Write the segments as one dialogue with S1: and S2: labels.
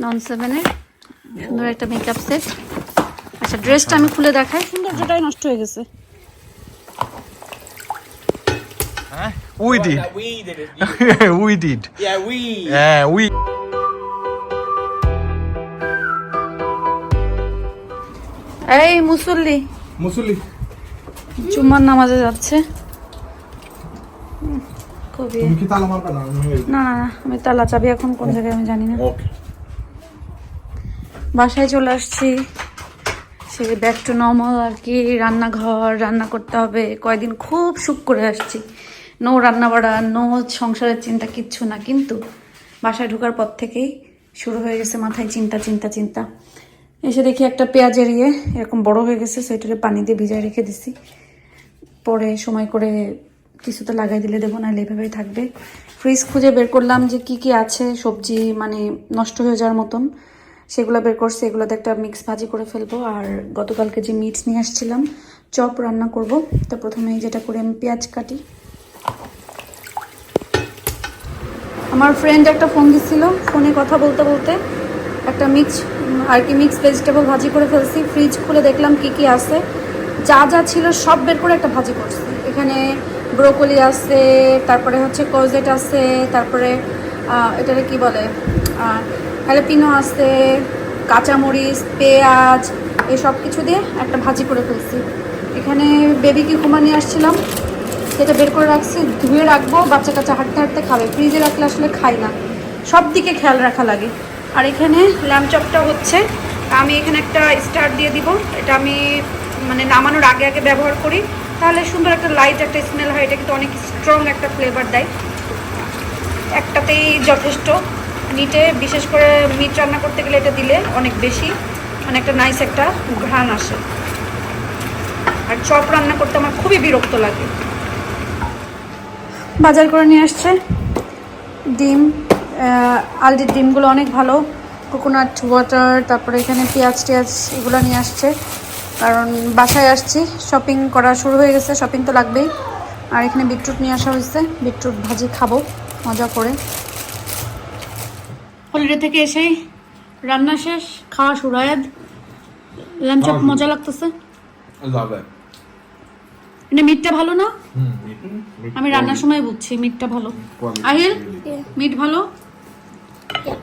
S1: নন সেভেনের সুন্দর একটা মেকআপ সেট আচ্ছা ড্রেসটা আমি খুলে দেখাই সৌন্দর্যটাই নষ্ট হয়ে গেছে
S2: We did.
S3: Yeah, we did it. You-
S2: we did.
S3: yeah, we.
S2: Yeah, we.
S1: এই মুসল্লি
S2: মুসুলি
S1: জুম্মার নামাজে যাচ্ছে
S2: তুমি কি তালা মারবে না?
S1: না না আমি তালা চাবি এখন কোন জায়গায় আমি জানি না। বাসায় চলে আসছি। সে ব্যাক টু নর্মাল আর কি রান্নাঘর রান্না করতে হবে। কয়দিন খুব সুখ করে আসছি। নো রান্না বাড়া নো সংসারের চিন্তা কিচ্ছু না। কিন্তু বাসায় ঢোকার পর থেকেই শুরু হয়ে গেছে মাথায় চিন্তা চিন্তা চিন্তা। এসে দেখি একটা পেঁয়াজের ইয়ে এরকম বড় হয়ে গেছে সেটাকে পানি দিয়ে ভিজায় রেখে দিছি। পরে সময় করে কিছুতে লাগাই দিলে দেবো, নাহলে এভাবেই থাকবে। ফ্রিজ খুঁজে বের করলাম যে কি কি আছে, সবজি মানে নষ্ট হয়ে যাওয়ার মতন। সেগুলো বের করছি, এগুলোতে একটা মিক্স ভাজি করে ফেলব। আর গতকালকে যে মিট নিয়ে আসছিলাম, চপ রান্না করব। তো প্রথমে যেটা করে, আমি পেঁয়াজ কাটি। আমার ফ্রেন্ড একটা ফোন দিছিল ফোনে কথা বলতে বলতে একটা মিক্স আর কি মিক্স ভেজিটেবল ভাজি করে ফেলছি। ফ্রিজ খুলে দেখলাম কি কি আছে। যা যা ছিল সব বের করে একটা ভাজি করছি। এখানে ব্রোকলি আছে, তারপরে হচ্ছে কোজেট আছে, তারপরে এটারে কি বলে হ্যালাপিনো আছে, কাঁচামরিচ, পেঁয়াজ এসব কিছু দিয়ে একটা ভাজি করে ফেলছি। এখানে বেবিকে ঘুমা নিয়ে আসছিলাম, সেটা বের করে রাখছি, ধুয়ে রাখব বাচ্চা কাচ্চা হাঁটতে হাঁটতে খাবে। ফ্রিজে রাখলে আসলে খাই না। সব দিকে খেয়াল রাখা লাগে। আর এখানে ল্যাম্প চপটা হচ্ছে, আমি এখানে একটা স্টার দিয়ে দিব। এটা আমি মানে নামানোর আগে আগে ব্যবহার করি। তাহলে সুন্দর একটা লাইট একটা স্মেল হয় এটা কিন্তু অনেক স্ট্রং একটা ফ্লেভার দেয়। একটাতেই যথেষ্ট। মিটে বিশেষ করে মিট রান্না করতে গেলে এটা দিলে অনেক বেশি মানে একটা নাইস একটা ঘ্রাণ আসে। আর চপ রান্না করতে আমার খুবই বিরক্ত লাগে। বাজার করে নিয়ে আসছে। ডিম আহ, আলডির ডিমগুলো অনেক ভালো। কোকোনাট ওয়াটার তারপরে এখানে পেঁয়াজ টেয়াজ এগুলো নিয়ে আসছে। কারণ বাসায় আসছি শপিং করা শুরু হয়ে গেছে শপিং তো লাগবেই। আর এখানে বিটরুট নিয়ে আসা হয়েছে বিটরুট ভাজি খাব মজা করে। হলিডে থেকে এসেই রান্না শেষ খাওয়া শুরু। আয়াদ মজা লাগতেছে?
S2: ইট
S1: মানে মিটটা ভালো না? আমি রান্নার সময় বুঝছি মিটটা ভালো। আহিল মিট ভালো?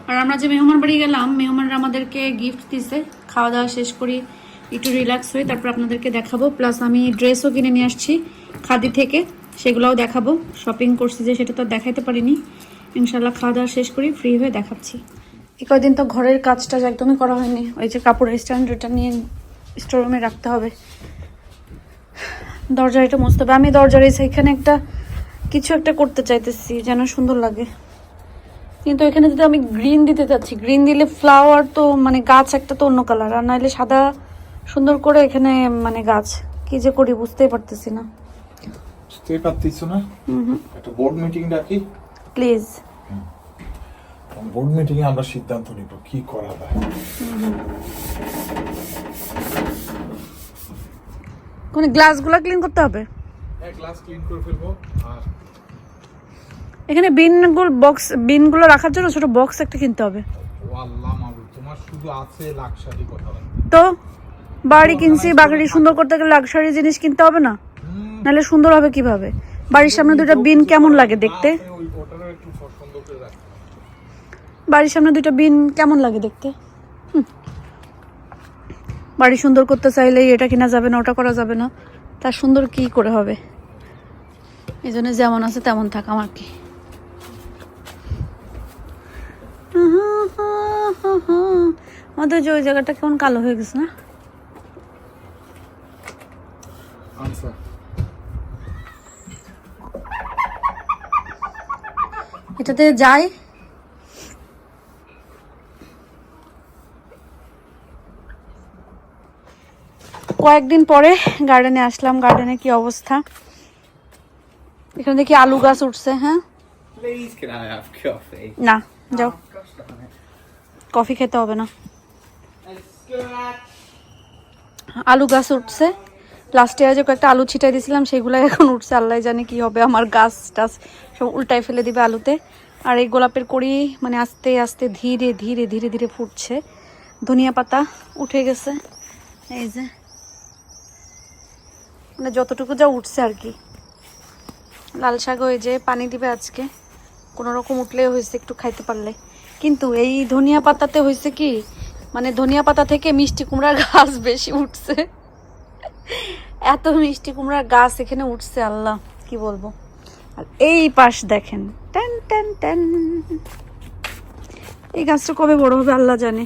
S1: আর আমরা যে মেহমান বাড়ি গেলাম মেহমানরা আমাদেরকে গিফট দিছে। খাওয়া দাওয়া শেষ করি একটু রিল্যাক্স হয়ে তারপর আপনাদেরকে দেখাবো। প্লাস আমি ড্রেসও কিনে নিয়ে আসছি খাদি থেকে, সেগুলোও দেখাবো। শপিং করছি যে সেটা তো দেখাইতে পারিনি। ইনশাল্লাহ খাওয়া দাওয়া শেষ করি ফ্রি হয়ে দেখাচ্ছি। এই কয়দিন তো ঘরের কাজটা একদমই করা হয়নি। ওই যে কাপড়ের স্ট্যান্ড ওটা নিয়ে স্টোরুমে রাখতে হবে। দরজা এটা মুছতে হবে। আমি দরজার এখানে একটা কিছু একটা করতে চাইতেছি, যেন সুন্দর লাগে। কিন্তু এখানে যদি আমি গ্রিন দিতে চাচ্ছি গ্রিন দিলে ফ্লাওয়ার তো মানে গাছ একটা তো অন্য কালার আর নাহলে সাদা সুন্দর করে এখানে মানে গাছ কি যে করি বুঝতেই পারতেছি না।
S2: বুঝতেই পারতেছো না? একটা বোর্ড মিটিং ডাকি
S1: প্লিজ
S2: বোর্ড মিটিং এ আমরা সিদ্ধান্ত নিব কি করা যায়?
S1: কোন গ্লাসগুলো ক্লিন করতে হবে?
S2: এক গ্লাস ক্লিন করে ফেলব আর
S1: এখানে বিনগুলো বক্স বিনগুলো রাখার জন্য ছোট বক্স একটা কিনতে হবে।
S2: ও আল্লাহ মাবুদ তোমার শুধু আছে লাক্সারি কথা।
S1: তো? বাড়ি কিনছি বাড়ি সুন্দর করতে গেলে লাক্সারি জিনিস কিনতে হবে না? নাহলে সুন্দর হবে কীভাবে? বাড়ির সামনে দুটো বিন কেমন লাগে দেখতে? বাড়ির সামনে দুটো বিন কেমন লাগে দেখতে। বাড়ি সুন্দর করতে চাইলে এটা কিনা যাবে না, ওটা করা যাবে না। তার সুন্দর কি করে হবে? এই জন্য যেমন আছে তেমন থাক আমার কি। আমাদের যে ওই জায়গাটা কেমন কালো হয়ে গেছে না?
S2: আনসার
S1: এটাতে যাই। কয়েকদিন পরে গার্ডেনে আসলাম। গার্ডেনে কি অবস্থা? এখানে দেখি আলু গাছ উঠছে হ্যাঁ? না যাও। কফি খেতে হবে না। আলু গাছ উঠছে। লাস্ট ইয়ারে যে কয়েকটা আলু ছিটাই দিয়েছিলাম, সেগুলো এখন উঠছে। আল্লাহ জানে কি হবে, আমার গাছ টাছ সব উল্টাই ফেলে দিবে আলুতে। আর এই গোলাপের কড়ি মানে আস্তে আস্তে ধীরে ধীরে ধীরে ধীরে ফুটছে। ধনিয়া পাতা উঠে গেছে। এই যে। মানে যতটুকু যা উঠছে আর কি। লাল শাক হয়ে যে পানি দিবে আজকে, কোনো রকম উঠলে হয়েছে একটু খাইতে পারলে। কিন্তু এই ধনিয়া পাতাতে হয়েছে কি মানে ধনিয়া পাতা থেকে মিষ্টি কুমড়ার গাছ বেশি উঠছে। এত মিষ্টি কুমড়ার গাছ এখানে উঠছে, আল্লাহ, কি বলব? আর এই পাশ দেখেন, টেন টেন টেন। এই গাছটা কবে বড় হবে, আল্লাহ জানে।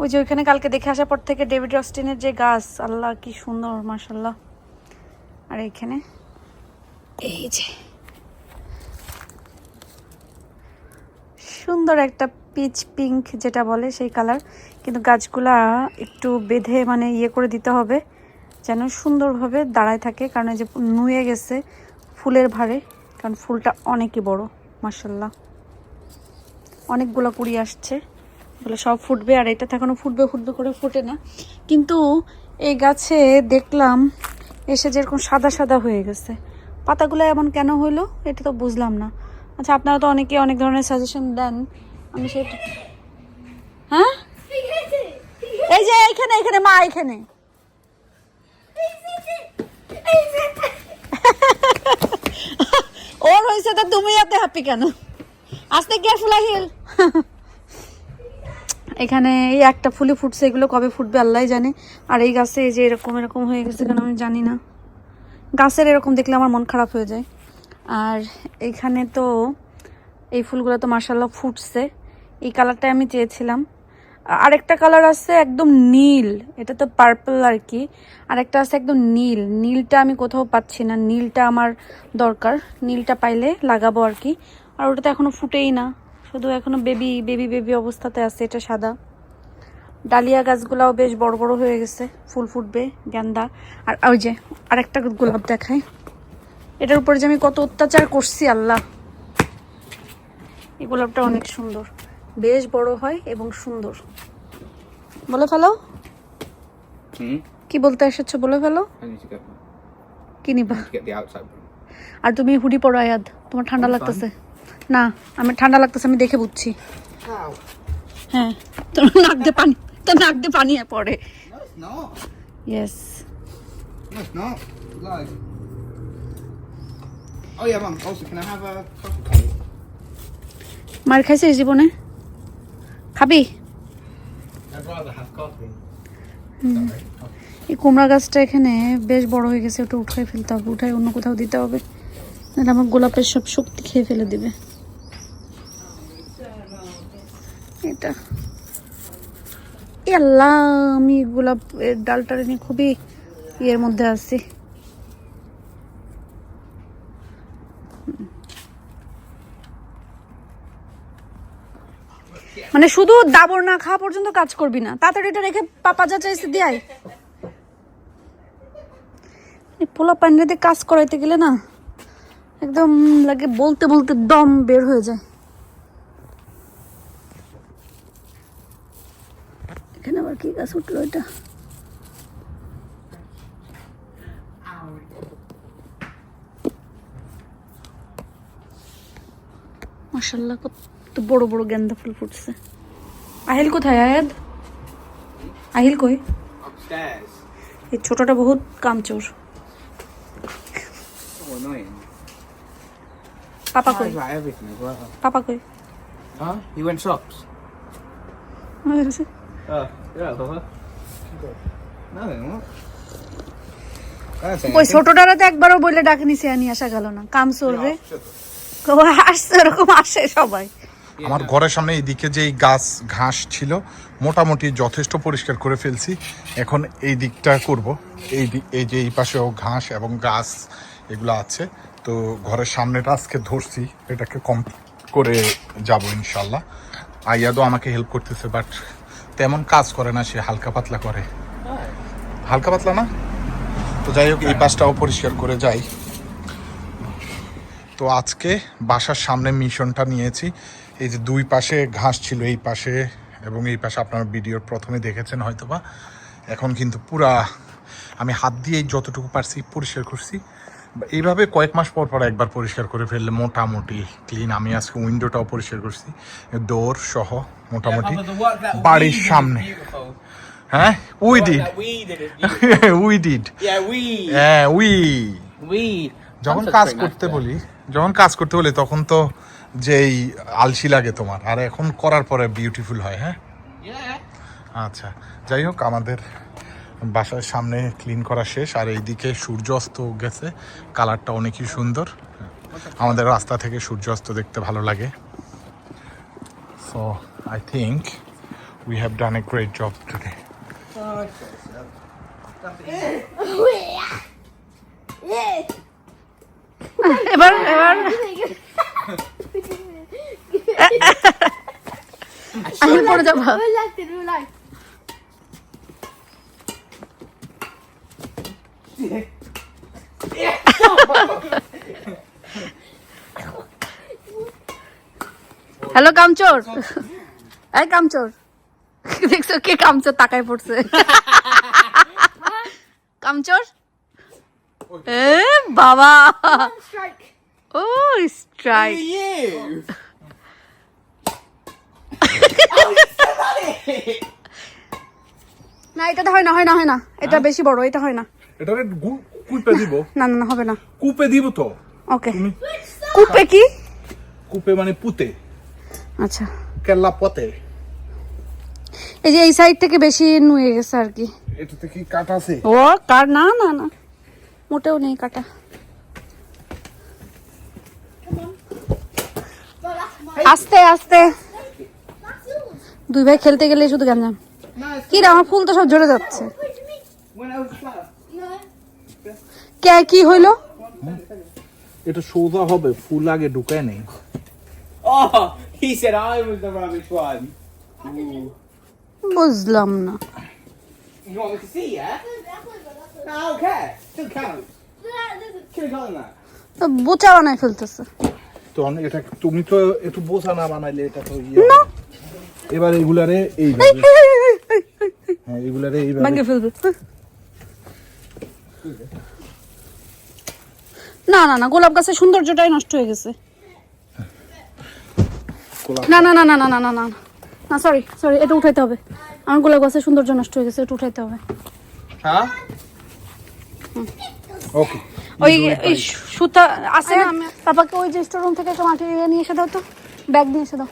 S1: ওই যে ওইখানে কালকে দেখে আসার পর থেকে ডেভিড অস্টিনের যে গাছ, আল্লাহ, কি সুন্দর মাসাল্লাহ আর এইখানে এই যে সুন্দর একটা পিচ পিঙ্ক যেটা বলে সেই কালার, কিন্তু গাছগুলা একটু বেঁধে মানে ইয়ে করে দিতে হবে। যেন সুন্দরভাবে দাঁড়ায় থাকে, কারণ যে নুয়ে গেছে ফুলের ভারে কারণ ফুলটা অনেকই বড় মার্শাল্লাহ অনেকগুলো কুড়ি আসছে, বলে সব ফুটবে, আর এটা এখনও ফুটবে ফুটবে করে ফোটে না। কিন্তু এই গাছে দেখলাম এসে যেরকম সাদা সাদা হয়ে গেছে। পাতাগুলো এমন কেন হইল, এটা তো বুঝলাম না। আচ্ছা আপনারা তো অনেকে অনেক ধরনের সাজেশন দেন, আমি সেটা হ্যাঁ? এই যে এইখানে এখানে মা এখানে ওর হয়েছে তো তুমি এত হ্যাপি কেন? আসতে কেয়ারফুল আহিল এখানে এই একটা ফুলে ফুটছে, এগুলো কবে ফুটবে আল্লাহ জানে। আর এই গাছে এই যে এরকম এরকম হয়ে গেছে কেন আমি জানি না। গাছের এরকম দেখলে আমার মন খারাপ হয়ে যায়। আর এইখানে তো এই ফুলগুলো তো মার্শাল্লাহ ফুটছে। এই কালারটা আমি চেয়েছিলাম। আরেকটা কালার আছে একদম নীল, এটা তো পার্পল আর কি। আরেকটা আছে একদম নীল, নীলটা আমি কোথাও পাচ্ছি না, নীলটা আমার দরকার, নীলটা পাইলে লাগাবো আর কি। আর ওটা তো এখনও ফুটেই না, শুধু এখনও বেবি বেবি বেবি অবস্থাতে আছে, এটা সাদা। ডালিয়া গাছগুলাও বেশ বড় বড় হয়ে গেছে, ফুল ফুটবে, গেন্দা। আর ওই যে আরেকটা গোলাপ দেখায় এটার উপরে যে আমি কত অত্যাচার করছি, আল্লাহ। এই গোলাপটা অনেক সুন্দর, বেশ বড় হয় এবং সুন্দর। বলে ফেলো? কি বলতে এসেছ বলে ফেলো. কি নিবা. আর তুমি হুডি পরো আয়াদ তোমার ঠান্ডা লাগতেছে না আমি ঠান্ডা লাগতেছে আমি দেখে বুঝছি হ্যাঁ তোমার নাক দিয়ে পানি তোর নাক দিয়ে পানি পড়ে. ইয়েস.
S3: Oh?
S1: মার খাইছিস জীবনে খাবি এই কুমড়া গাছটা এখানে বেশ বড় হয়ে গেছে ওটা উঠাই ফেলতে হবে উঠাই অন্য কোথাও দিতে হবে। নাহলে আমার গোলাপের সব শক্তি খেয়ে ফেলে দিবে। এটা। এ আল্লাহ আমি গোলাপ এর ডালটা নিয়ে খুবই ইয়ের মধ্যে আছি। মানে শুধু দাবর না খাওয়া পর্যন্ত কাজ করবি না। তাড়াতাড়ি এটা রেখে পাপা যা চাইছে দিয়াই পোলা পান্ডাতে কাজ করাইতে গেলে না একদম লাগে বলতে বলতে দম বের হয়ে যায়। এখানে আবার কি গাছ উঠল এটা? মাসাল্লাহ বড় বড় গেন্দা ফুল ফুটছে। আহিল কোথায় আয়াদ? আহিল কই? এই ছোটটা বহুত কামচোর।
S3: ওই
S1: ছোটটারে তো একবারও বলে ডাকনি সে আনি আসা গেল না। কাম চলবে আসছে ওরকম আসে সবাই।
S2: আমার ঘরের সামনে এইদিকে যে এই গাছ ঘাস ছিল মোটামুটি যথেষ্ট পরিষ্কার করে ফেলছি। এখন এই দিকটা করব। এই এই যে এই পাশেও ঘাস এবং গাছ এগুলো আছে। তো ঘরের সামনেটা আজকে ধরছি এটাকে কম করে যাব ইনশাল্লাহ আইয়াদও আমাকে হেল্প করতেছে বাট তেমন কাজ করে না সে হালকা পাতলা করে। হালকা পাতলা না? তো যাই হোক এই পাশটাও পরিষ্কার করে যাই। তো আজকে বাসার সামনে মিশনটা নিয়েছি। এই যে দুই পাশে ঘাস ছিল এই পাশে এবং এই পাশে আপনারা ভিডিওর প্রথমে দেখেছেন হয়তোবা। এখন কিন্তু পুরা আমি হাত দিয়েই যতটুকু পারছি পরিষ্কার করছি। এইভাবে কয়েক মাস পর পর একবার পরিষ্কার করে ফেললে মোটামুটি ক্লিন আমি আজকে উইন্ডোটাও পরিষ্কার করছি। ডোর সহ মোটামুটি বাড়ির সামনে। হ্যাঁ? We did. উই ডিড হ্যাঁ উই. যখন কাজ করতে বলি যখন কাজ করতে বলি তখন তো যেই আলসি লাগে তোমার। আর এখন করার পরে বিউটিফুল হয় হ্যাঁ? আচ্ছা যাই হোক আমাদের বাসার সামনে ক্লিন করা শেষ আর এইদিকে সূর্যাস্ত গেছে কালারটা অনেকই সুন্দর। আমাদের রাস্তা থেকে সূর্যাস্ত দেখতে ভালো লাগে। So I think we have done a great job today
S1: এবার এবার। আহিল পড়ে যাবা. হ্যালো কামচোর এই কামচোর দেখছ কে কামচোর তাকায় পড়ছে? কামচোর এ বাবা। ও স্ট্রাইক. না এটা হয় না হয় না হয় না। এটা বেশি বড় এটা হয় না।
S2: এটারে কুপে দিব?
S1: না না না হবে না।
S2: কুপে দিব তো?
S1: ওকে। কুপে কি?
S2: কুপে মানে পুতে।
S1: আচ্ছা।
S2: কেল্লা পতে।
S1: এই যে এই সাইড থেকে বেশি নুয়ে গেছে আর কি।
S2: এটাতে কি কাট আছে?
S1: ও কার না না না। মোটেও নেই কাটা। আস্তে আস্তে। দুই ভাই খেলতে গেলে শুধু গাঞ্জাম কি রে আমার ফুল তো সব ঝরে যাচ্ছে। কে কি হইল?
S2: এটা সোজা হবে ফুল আগে ঢুকায় নেই।
S1: বুঝলাম না। বোচা বানায় ফেলতেছে।
S2: তো এটা তুমি তো একটু বোঝা না বানাইলে এটা তো ইয়ে না। এবার এগুলারে এইভাবে। হ্যাঁ এগুলারে এইভাবে।
S1: ভাঙে ফেলবে। না না না গোলাপ গাছের সৌন্দর্যটাই নষ্ট হয়ে গেছে। না না না না না না না না না। সরি সরি এটা উঠাইতে হবে। আমার গোলাপ গাছের সৌন্দর্য নষ্ট হয়ে গেছে এটা উঠাইতে হবে।
S3: Huh?
S2: ওকে
S1: ওই ওই সুতা আছে না? পাপাকে ওই যে স্টোর রুম থেকে একটা মাটি নিয়ে এসে দাও তো। ব্যাগ নিয়ে এসে দাও।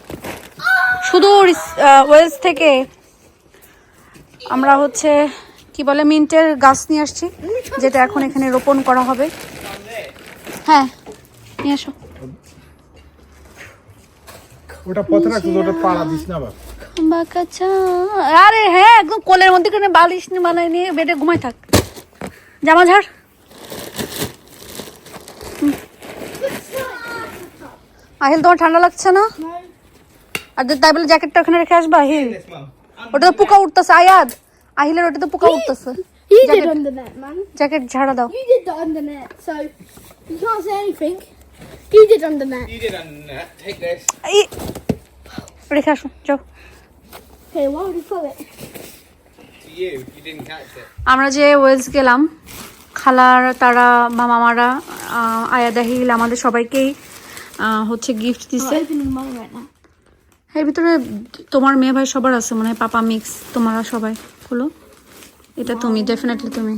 S1: শুধু ওয়েলস থেকে আমরা হচ্ছে কি বলে মিন্টের গাছ নিয়ে আসছি যেটা এখন এখানে রোপণ করা হবে। হ্যাঁ নিয়ে আসো
S2: ওটা পথে রাখছো ওটা পাড়া দিস না আবার।
S1: আরে হ্যাঁ একদম কোলের মধ্যে করে বালিশ নিয়ে বানাই নিয়ে বেডে ঘুমাই থাক। জামা ঝাড়। আহিল তোমার ঠান্ডা লাগছে না? আর তাই বলে জ্যাকেটটা ওখানে রেখে আসবা
S3: হে
S1: ওটা তো পোকা উঠতেছে আয়াদ আহিলের ওটা তো পোকা উঠতেছে জ্যাকেট ঝাড়া দাও রেখে আসো আমরা যে ওয়েলস গেলাম খালার তারা বা মামারা আয়াদাহিল আমাদের সবাইকেই হচ্ছে গিফট
S4: দিচ্ছে
S1: এর ভিতরে তোমার মেয়ে ভাই সবার আছে মনে হয় পাপা মিক্স তোমারা সবাই। খুলো এটা তুমি ডেফিনেটলি তুমি।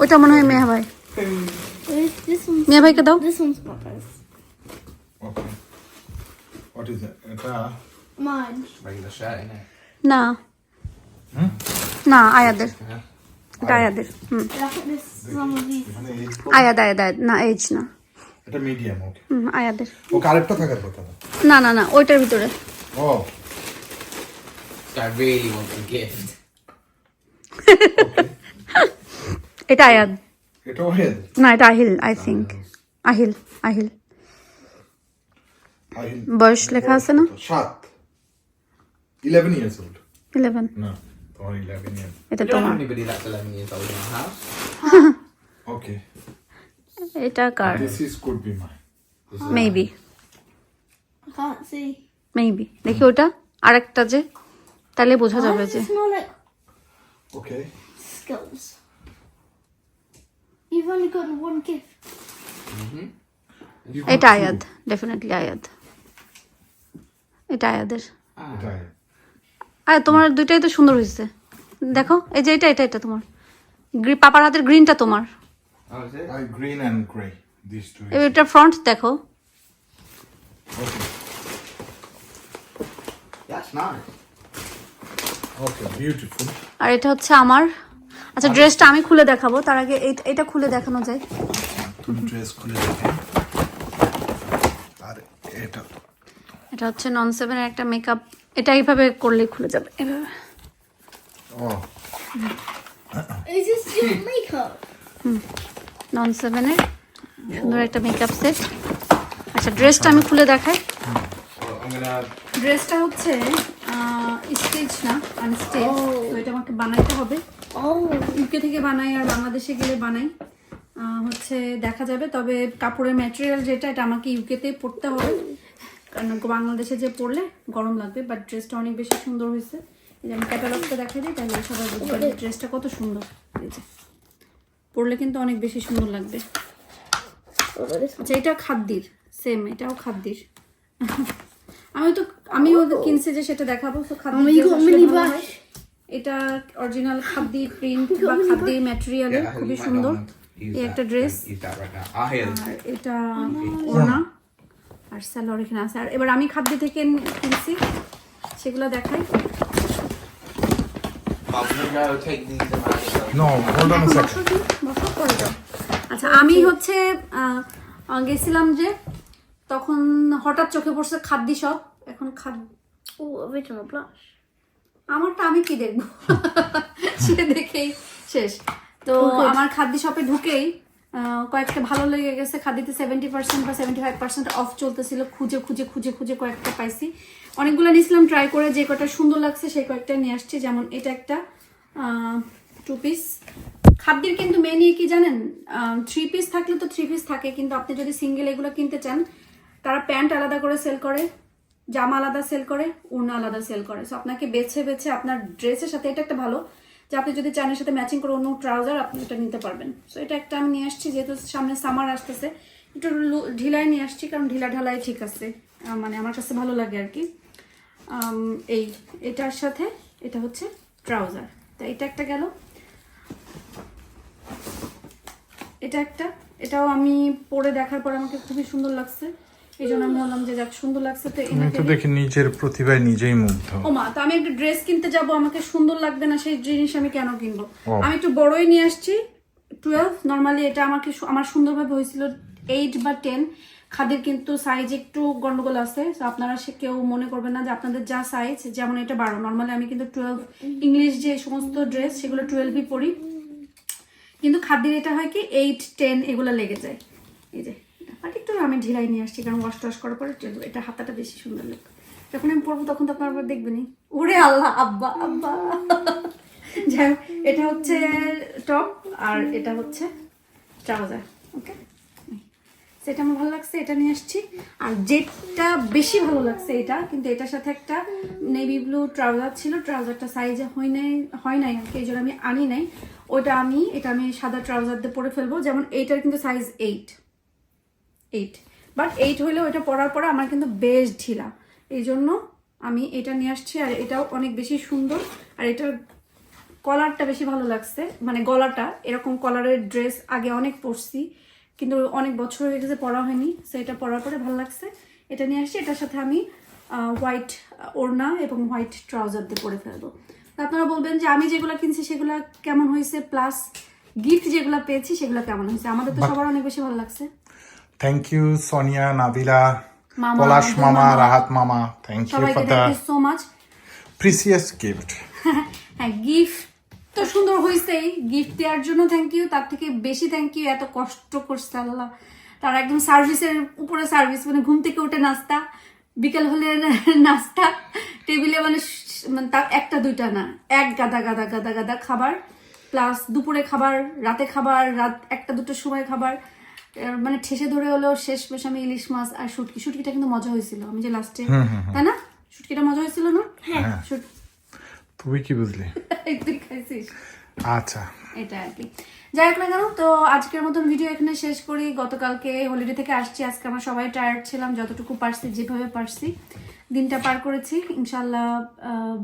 S1: ওইটা মনে হয় মেহা ভাই। মেহা ভাইকে দাও। না। না আয়াদের। এটা আয়াদের আয়াদ আয়াদ আয়াদ। না এইজ না।
S2: এটা মিডিয়াম ওকে
S1: হুম আয়াদের।
S2: ওকে আরেকটা থাকার কথা? না
S1: না না না ওইটার ভিতরে।
S2: ও।
S3: I really want a gift.
S1: এটা আয়াদ।
S2: এটাও হেল
S1: না এটা আহিল আই থিঙ্ক আহিল আহিল।
S2: আহিল।
S1: বয়স লেখা আছে না?
S2: সাত। ইলেভেন ইয়ার্স ওল্ড
S1: ইলেভেন
S2: না তোমার ইলেভেন ইয়ার্স
S1: এটা তোমার। এটা কার?
S2: This is could be my
S1: maybe
S4: I can't see.
S1: Maybe দেখি ওটা। আরেকটা যে। তাহলে বোঝা যাবে যে।
S2: ওকে
S4: skills. You've only got one gift.
S1: এটা আয়াদ ডেফিনেটলি আয়াদ এটা আয়াদের
S2: এটাই।
S1: আয়াদ তোমার দুইটাই তো সুন্দর হয়েছে দেখো এই যে এটা এটা এটা তোমার। পাপার হাতের গ্রিনটা তোমার। এবার এটা ফ্রন্ট দেখো।
S2: Okay.
S3: That's nice.
S2: okay beautiful.
S1: আর এটা হচ্ছে আমার। আচ্ছা ড্রেসটা আমি খুলে দেখাবো। তার আগে এটা খুলে দেখানো যায়।
S2: তুমি ড্রেস খুলে দেখে। আর এটা
S1: এটা হচ্ছে নন সেভেনের একটা মেকআপ এটা এইভাবে করলে খুলে যাবে এভাবে।
S2: ও।
S4: Makeup?
S1: নন সেভেনের সুন্দর একটা মেকআপ সেট আচ্ছা ড্রেসটা আমি খুলে দেখাই. ড্রেসটা হচ্ছে স্টেজ না আনস্টেজ তো এটা আমাকে বানাইতে হবে. ইউকে থেকে বানাই আর বাংলাদেশে গেলে বানাই। হচ্ছে দেখা যাবে তবে কাপড়ের ম্যাটেরিয়াল যেটা এটা আমাকে ইউকেতেই পরতে হবে। কারণ বাংলাদেশে যে পরলে গরম লাগবে বাট ড্রেসটা অনেক বেশি সুন্দর হয়েছে। এই যে আমি ক্যাটালগটা দেখাই দিই তাহলে সবাই বুঝবে যে ড্রেসটা কত সুন্দর। এই যে। পরলে কিন্তু অনেক বেশি সুন্দর লাগবে। আচ্ছা এটা খাদ্যির সেম এটাও খাদ্যির। আমি তো আমিও কিনছি যে সেটা দেখাবো. এটা অরিজিনাল খাদ্যির প্রিন্ট বা খাদ্যির ম্যাটেরিয়ালের
S3: Yeah,
S1: খুবই সুন্দর। এই একটা ড্রেস. আর এটা ওনা আর স্যালোয়ার এখানে আছে। আর এবার আমি খাদ্য থেকে কিনছি। সেগুলো দেখাই। আচ্ছা আমি হচ্ছে গেছিলাম যে তখন হঠাৎ চোখে পড়ছে খাদ্য সব এখন খাদ্য
S4: Oh, original blush.
S1: আমারটা আমি কি দেখব? সে দেখেই শেষ। তো আমার খাদ্য শপে ঢুকেই আহ, কয়েকটা ভালো লেগে গেছে। খাদ্যতে সেভেন্টি পার্সেন্ট বা সেভেন্টি ফাইভ পার্সেন্ট অফ চলতেছিল। খুঁজে খুঁজে খুঁজে খুঁজে কয়েকটা পাইছি। অনেকগুলো নিয়েছিলাম ট্রাই করে যে কয়টা সুন্দর লাগছে সেই কয়েকটা নিয়ে আসছি। যেমন এটা একটা টু পিস খাদ্যের কিন্তু মেনই কি জানেন? থ্রি পিস থাকলে তো থ্রি পিস থাকে, কিন্তু আপনি যদি সিঙ্গেল এগুলো কিনতে চান, তারা প্যান্ট আলাদা করে সেল করে, জামা আলাদা সেল করে, ওড়না আলাদা সেল করে। সো আপনাকে বেছে বেছে আপনার ড্রেসের সাথে, এটা একটা ভালো, যে আপনি যদি চানের সাথে ম্যাচিং করে অন্য ট্রাউজার আপনি এটা নিতে পারবেন। সো এটা একটা আমি নিয়ে আসছি, যেহেতু সামনে সামার আসতেছে, একটু ঢিলাই নিয়ে আসছি, কারণ ঢিলা ঢালাই ঠিক আছে। মানে আমার কাছে ভালো লাগে আর কি। এই, এটার সাথে, এটা হচ্ছে ট্রাউজার তো, এটা একটা গেল। এটা একটা। এটাও আমি পরে দেখার পর আমাকে খুবই সুন্দর লাগছে। এই জন্য আমি ভাবলাম যে যাক সুন্দর লাগছে তো
S2: আমি তো দেখি নিজের প্রতিভায় নিজেই মুগ্ধ।
S1: ও মা তো আমি একটা ড্রেস কিনতে যাব আমাকে সুন্দর লাগবে না সেই জিনিস আমি কেন কিনবো? আমি একটু বড়ই নিয়ে আসছি টুয়েলভ নর্মালি এটা আমাকে আমার সুন্দরভাবে হয়েছিল এইট বা টেন খাদের কিন্তু সাইজ একটু গন্ডগোল আছে তো আপনারা সে কেউ মনে করবেন না যে আপনাদের যা সাইজ যেমন এটা বারো। নর্মালি আমি কিন্তু টুয়েলভ ইংলিশ যে সমস্ত ড্রেস সেগুলো টুয়েলভই পরি। কিন্তু খাদ্যের এটা হয় কি এইট টেন এগুলো লেগে যায়। এই যে বাট একটু আমি ঢিলাই নিয়ে আসছি, কারণ ওয়াশ টাশ করার পরে এটা হাতাটা বেশি সুন্দর লাগবে যখন আমি পরবো তখন তো আপনার আবার দেখবেনই। ওরে আল্লাহ, আব্বা আব্বা। যাই এটা হচ্ছে টপ আর এটা হচ্ছে ট্রাউজার ওকে সেটা আমার ভালো লাগছে, এটা নিয়ে আসছি। আর যেটা বেশি ভালো লাগছে এটা, কিন্তু এটার সাথে একটা নেভি ব্লু ট্রাউজার ছিল ট্রাউজারটা সাইজে হয় নাই হয় নাই আর কি এই জন্য আমি আনি নাই। ওটা আমি, এটা আমি সাদা ট্রাউজার দিয়ে পরে ফেলব, যেমন এইটার কিন্তু size eight eight but eight হইলেও এটা পরার পরে আমার কিন্তু বেশ ঢিলা। এই জন্য আমি এটা নিয়ে আসছি, আর এটাও অনেক বেশি সুন্দর। আর এটার কলারটা বেশি ভালো লাগছে মানে গলাটা, এরকম কলারের ড্রেস আগে অনেক পরছি। কিন্তু অনেক বছর হয়ে গেছে পরা হয়নি। সো এটা পরার পরে ভালো লাগছে। এটা নিয়ে আসছি। এটার সাথে আমি হোয়াইট ওড়না এবং হোয়াইট ট্রাউজার দিয়ে পরে ফেলব। আপনারা বলবেন যে আমি যেগুলো কিনছি সেগুলো কেমন হয়েছে? প্লাস গিফট যেগুলো পেয়েছি সেগুলো কেমন হয়েছে? আমাদের তো সবার অনেক বেশি ভালো লাগছে।
S2: থ্যাংক ইউ সোনিয়া নাবিলা পলাশ মামা
S1: মামা।
S2: রাহাত মামা। Thank you for the
S1: so much
S2: precious gift
S1: হ্যাঁ গিফট তো সুন্দর হয়েছেই গিফট দেওয়ার জন্য থ্যাংক ইউ তার থেকে বেশি থ্যাংক ইউ এত কষ্ট করছে আল্লাহ। তার একদম সার্ভিসের উপরে সার্ভিস মানে ঘুম থেকে উঠে নাস্তা বিকেল হলে নাস্তা টেবিলে মানে মানে তার একটা দুইটা না এক গাদা গাদা গাদা গাদা খাবার প্লাস দুপুরে খাবার রাতে খাবার রাত একটা দুটোর সময় খাবার মানে ঠেসে ধরে হলেও শেষ বেশ আমি ইলিশ মাছ আর শুটকি। শুটকিটা কিন্তু মজা হয়েছিল আমি যে লাস্টে তাই না? শুটকিটা মজা হয়েছিল না? হ্যাঁ।
S2: তুই কি বুঝলি
S1: তুই খাইছিস?
S2: আচ্ছা।
S1: এটা আর কি। যাই হোক না কেন তো আজকের মতন ভিডিও এখানে শেষ করি। গতকালকে হলিডে থেকে আসছি আজকে আমরা সবাই টায়ার্ড ছিলাম যতটুকু পারছি যেভাবে পারছি দিনটা পার করেছি। ইনশাল্লাহ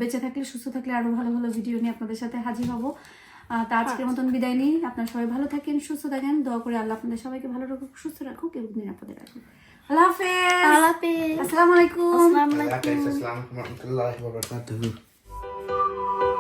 S1: বেঁচে থাকলে সুস্থ থাকলে আরও ভালো ভালো ভিডিও নিয়ে আপনাদের সাথে হাজির হব। আহ, তা আজকের মতন বিদায় নিই। আপনারা সবাই ভালো থাকেন সুস্থ থাকেন। দোয়া করে আল্লাহ আপনাদের সবাইকে ভালো রাখুক সুস্থ রাখুক এবং নিরাপদে রাখুক। আল্লাহ হাফেজ।
S4: আল্লাহ হাফেজ।
S1: আসসালামু আলাইকুম।
S4: আসসালামু আলাইকুম.
S3: Thank you.